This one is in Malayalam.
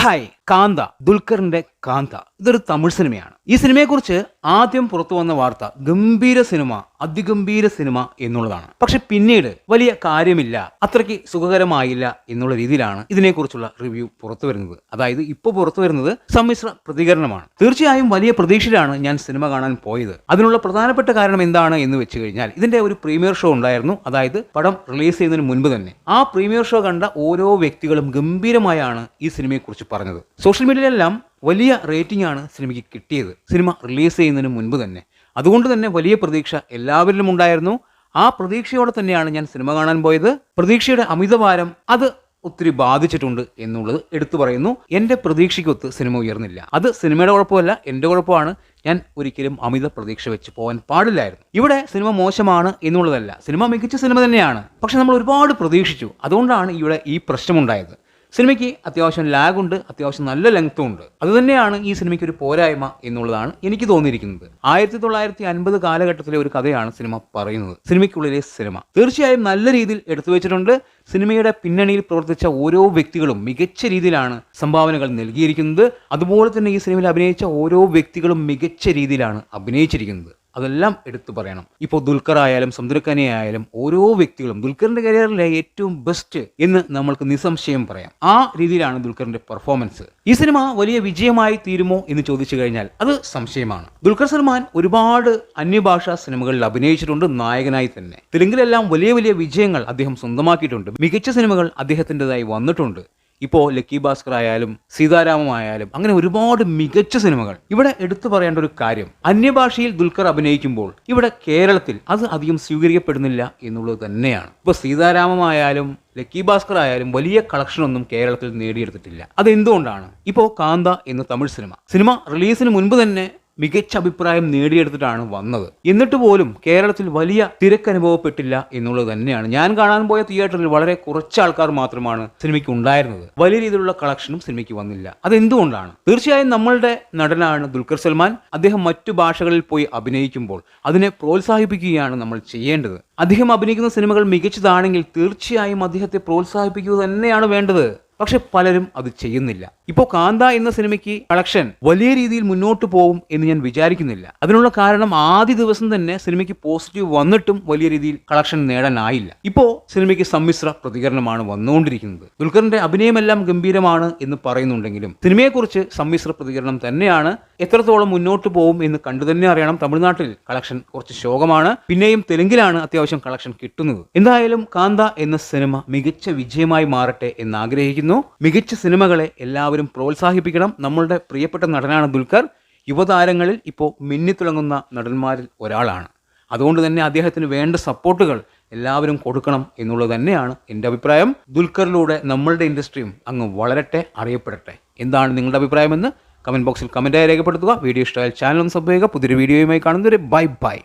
Hi. കാന്ത ദുൽഖറിന്റെ കാന്ത. ഇതൊരു തമിഴ് സിനിമയാണ്. ഈ സിനിമയെക്കുറിച്ച് ആദ്യം പുറത്തു വന്ന വാർത്ത ഗംഭീര സിനിമ അതിഗംഭീര സിനിമ എന്നുള്ളതാണ്. പക്ഷെ പിന്നീട് വലിയ കാര്യമില്ല അത്രയ്ക്ക് സുഖകരമായില്ല എന്നുള്ള രീതിയിലാണ് ഇതിനെക്കുറിച്ചുള്ള റിവ്യൂ പുറത്തു വരുന്നത്. അതായത് ഇപ്പോൾ പുറത്തു വരുന്നത് സമ്മിശ്ര പ്രതികരണമാണ്. തീർച്ചയായും വലിയ പ്രതീക്ഷയിലാണ് ഞാൻ സിനിമ കാണാൻ പോയത്. അതിനുള്ള പ്രധാനപ്പെട്ട കാരണം എന്താണ് എന്ന് വെച്ച് കഴിഞ്ഞാൽ ഇതിന്റെ ഒരു പ്രീമിയർ ഷോ ഉണ്ടായിരുന്നു. അതായത് പടം റിലീസ് ചെയ്യുന്നതിന് മുൻപ് തന്നെ. ആ പ്രീമിയർ ഷോ കണ്ട ഓരോ വ്യക്തികളും ഗംഭീരമായാണ് ഈ സിനിമയെക്കുറിച്ച് പറഞ്ഞത്. സോഷ്യൽ മീഡിയയിലെല്ലാം വലിയ റേറ്റിംഗ് ആണ് സിനിമയ്ക്ക് കിട്ടിയത്. സിനിമ റിലീസ് ചെയ്യുന്നതിന് മുൻപ് തന്നെ. അതുകൊണ്ട് തന്നെ വലിയ പ്രതീക്ഷ എല്ലാവരിലും ഉണ്ടായിരുന്നു. ആ പ്രതീക്ഷയോടെ തന്നെയാണ് ഞാൻ സിനിമ കാണാൻ പോയത്. പ്രതീക്ഷയുടെ അമിതഭാരം അത് ഒത്തിരി ബാധിച്ചിട്ടുണ്ട് എന്നുള്ളത് എടുത്തു പറയുന്നു. എന്റെ പ്രതീക്ഷയ്ക്കൊത്ത് സിനിമ ഉയർന്നില്ല. അത് സിനിമയുടെ കുഴപ്പമല്ല എന്റെ കുഴപ്പമാണ്. ഞാൻ ഒരിക്കലും അമിത പ്രതീക്ഷ വെച്ച് പോകാൻ പാടില്ലായിരുന്നു. ഇവിടെ സിനിമ മോശമാണ് എന്നുള്ളതല്ല സിനിമ മികച്ച സിനിമ തന്നെയാണ്. പക്ഷെ നമ്മൾ ഒരുപാട് പ്രതീക്ഷിച്ചു. അതുകൊണ്ടാണ് ഇവിടെ ഈ പ്രശ്നമുണ്ടായത്. സിനിമയ്ക്ക് അത്യാവശ്യം ലാഗുണ്ട് അത്യാവശ്യം നല്ല ലെങ്ത്തും ഉണ്ട് അതുതന്നെയാണ് ഈ സിനിമയ്ക്ക് ഒരു പോരായ്മ എന്നുള്ളതാണ് എനിക്ക് തോന്നിയിരിക്കുന്നത്. ആയിരത്തി തൊള്ളായിരത്തി അൻപത് കാലഘട്ടത്തിലെ ഒരു കഥയാണ് സിനിമ പറയുന്നത്. സിനിമയ്ക്കുള്ളിലെ സിനിമ. തീർച്ചയായും നല്ല രീതിയിൽ എടുത്തു വെച്ചിട്ടുണ്ട്. സിനിമയുടെ പിന്നണിയിൽ പ്രവർത്തിച്ച ഓരോ വ്യക്തികളും മികച്ച രീതിയിലാണ് സംഭാവനകൾ നൽകിയിരിക്കുന്നത്. അതുപോലെ തന്നെ ഈ സിനിമയിൽ അഭിനയിച്ച ഓരോ വ്യക്തികളും മികച്ച രീതിയിലാണ് അഭിനയിച്ചിരിക്കുന്നത്. അതെല്ലാം എടുത്തു പറയണം. ഇപ്പോൾ ദുൽഖർ ആയാലും സമുദ്രക്കനി ആയാലും ഓരോ വ്യക്തികളും ദുൽഖറിന്റെ കരിയറിലെ ഏറ്റവും ബെസ്റ്റ് എന്ന് നമ്മൾക്ക് നിസ്സംശയം പറയാം. ആ രീതിയിലാണ് ദുൽഖറിന്റെ പെർഫോമൻസ് ഈ സിനിമ വലിയ വിജയമായി തീരുമോ എന്ന് ചോദിച്ചു കഴിഞ്ഞാൽ അത് സംശയമാണ്. ദുൽഖർ സൽമാൻ ഒരുപാട് അന്യഭാഷാ സിനിമകളിൽ അഭിനയിച്ചിട്ടുണ്ട് നായകനായി തന്നെ. തെലുങ്കിലെല്ലാം വലിയ വലിയ വിജയങ്ങൾ അദ്ദേഹം സ്വന്തമാക്കിയിട്ടുണ്ട്. മികച്ച സിനിമകൾ അദ്ദേഹത്തിന്റെതായി വന്നിട്ടുണ്ട്. ഇപ്പോൾ ലക്കി ഭാസ്കർ ആയാലും സീതാരാമം ആയാലും അങ്ങനെ ഒരുപാട് മികച്ച സിനിമകൾ. ഇവിടെ എടുത്തു പറയേണ്ട ഒരു കാര്യം അന്യഭാഷയിൽ ദുൽഖർ അഭിനയിക്കുമ്പോൾ ഇവിടെ കേരളത്തിൽ അത് അധികം സ്വീകരിക്കപ്പെടുന്നില്ല എന്നുള്ളത് തന്നെയാണ്. ഇപ്പോൾ സീതാരാമമായാലും ലക്കി ഭാസ്കർ ആയാലും വലിയ കളക്ഷൻ ഒന്നും കേരളത്തിൽ നേടിയെടുത്തിട്ടില്ല. അതെന്തുകൊണ്ടാണ്? ഇപ്പോൾ കാന്ത എന്ന തമിഴ് സിനിമ. സിനിമ റിലീസിന് മുൻപ് തന്നെ മികച്ച അഭിപ്രായം നേടിയെടുത്തിട്ടാണ് വന്നത്. എന്നിട്ട് പോലും കേരളത്തിൽ വലിയ തിരക്ക് അനുഭവപ്പെട്ടില്ല എന്നുള്ളത് തന്നെയാണ്. ഞാൻ കാണാൻ പോയ തിയേറ്ററിൽ വളരെ കുറച്ച് ആൾക്കാർ മാത്രമാണ് സിനിമയ്ക്ക് ഉണ്ടായിരുന്നത്. വലിയ രീതിയിലുള്ള കളക്ഷനും സിനിമയ്ക്ക് വന്നില്ല. അതെന്തുകൊണ്ടാണ്? തീർച്ചയായും നമ്മളുടെ നടനാണ് ദുൽഖർ സൽമാൻ. അദ്ദേഹം മറ്റു ഭാഷകളിൽ പോയി അഭിനയിക്കുമ്പോൾ അതിനെ പ്രോത്സാഹിപ്പിക്കുകയാണ് നമ്മൾ ചെയ്യേണ്ടത്. അദ്ദേഹം അഭിനയിക്കുന്ന സിനിമകൾ മികച്ചതാണെങ്കിൽ തീർച്ചയായും അദ്ദേഹത്തെ പ്രോത്സാഹിപ്പിക്കുക തന്നെയാണ് വേണ്ടത്. പക്ഷെ പലരും അത് ചെയ്യുന്നില്ല. ഇപ്പോൾ കാന്ത എന്ന സിനിമയ്ക്ക് കളക്ഷൻ വലിയ രീതിയിൽ മുന്നോട്ട് പോകും എന്ന് ഞാൻ വിചാരിക്കുന്നില്ല. അതിനുള്ള കാരണം ആദ്യ ദിവസം തന്നെ സിനിമയ്ക്ക് പോസിറ്റീവ് വന്നിട്ടും വലിയ രീതിയിൽ കളക്ഷൻ നേടാനായില്ല. ഇപ്പോൾ സിനിമയ്ക്ക് സമ്മിശ്ര പ്രതികരണമാണ് വന്നുകൊണ്ടിരിക്കുന്നത്. ദുൽഖറിന്റെ അഭിനയമെല്ലാം ഗംഭീരമാണ് എന്ന് പറയുന്നുണ്ടെങ്കിലും സിനിമയെക്കുറിച്ച് സമ്മിശ്ര പ്രതികരണം തന്നെയാണ് എത്രത്തോളം മുന്നോട്ട് പോകും എന്ന് കണ്ടു തന്നെ അറിയണം തമിഴ്നാട്ടിൽ കളക്ഷൻ കുറച്ച് ശോകമാണ്. പിന്നെയും തെലുങ്കിലാണ് അത്യാവശ്യം കളക്ഷൻ കിട്ടുന്നത്. എന്തായാലും കാന്ത എന്ന സിനിമ മികച്ച വിജയമായി മാറട്ടെ എന്ന് ആഗ്രഹിക്കുന്നു മികച്ച സിനിമകളെ എല്ലാവരും പ്രോത്സാഹിപ്പിക്കണം. നമ്മളുടെ പ്രിയപ്പെട്ട നടനാണ് ദുൽഖർ. യുവതാരങ്ങളിൽ ഇപ്പോൾ മിന്നിത്തിളങ്ങുന്ന നടന്മാരിൽ ഒരാളാണ്. അതുകൊണ്ട് തന്നെ അദ്ദേഹത്തിന് വേണ്ട സപ്പോർട്ടുകൾ എല്ലാവരും കൊടുക്കണം എന്നുള്ളത് തന്നെയാണ് എന്റെ അഭിപ്രായം. ദുൽഖറിലൂടെ നമ്മളുടെ ഇൻഡസ്ട്രിയും അങ്ങ് വളരട്ടെ അറിയപ്പെടട്ടെ. എന്താണ് നിങ്ങളുടെ അഭിപ്രായമെന്ന് കമന്റ് ബോക്സിൽ കമന്റായി രേഖപ്പെടുത്തുക. വീഡിയോ ഇഷ്ടമായാൽ ചാനൽ ഒന്ന് സബ് ചെയ്യുക. പുതിയൊരു വീഡിയോയുമായി കാണുന്നവരെ ബൈ ബൈ.